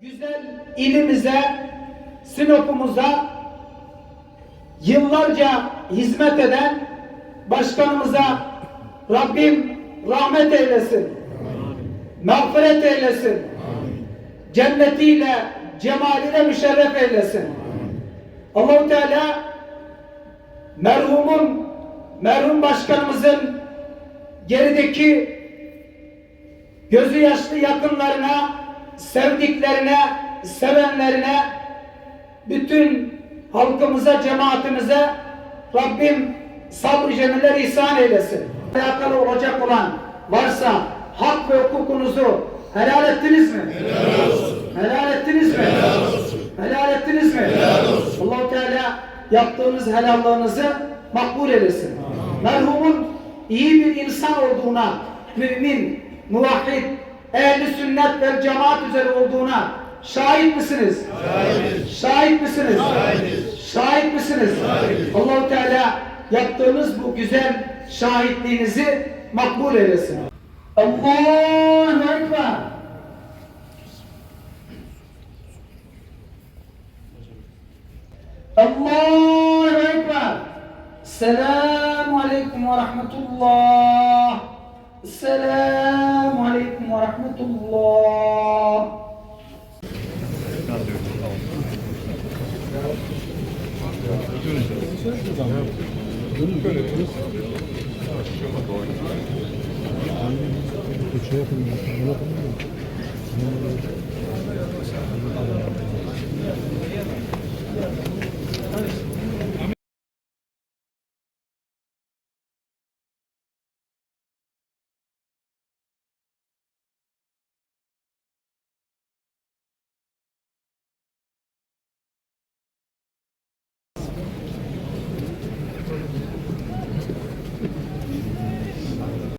güzel ilimize, Sinop'umuza yıllarca hizmet eden başkanımıza Rabbim rahmet eylesin. Mağfiret eylesin. Cennetiyle, cemaliyle müşerref eylesin. Allahu Teala merhumun, merhum başkanımızın gerideki gözü yaşlı yakınlarına, sevdiklerine, sevenlerine, bütün halkımıza, cemaatimize Rabbim sabır cemiller ihsan eylesin. Alakalı olacak olan varsa hak ve hukukunuzu helal ettiniz mi? Helal olsun. Helal ettiniz mi? Helal olsun. Helal ettiniz mi? Helal olsun. allah Teala yaptığınız helallığınızı makbul eylesin. Merhumun iyi bir insan olduğuna, mümin, muvahhid, ehli sünnet ve cemaat üzere olduğuna şahit misiniz? Şahit. Şahit misiniz? Şahit. Şahit misiniz? Şahit. Allahu Teala yaptığınız bu güzel şahitliğinizi makbul eylesin. Allahu Ekber. Allahu Ekber. Selamun Aleyküm ve Rahmetullah. Ve Rahmetullah. Şey yapın. Şey yapın.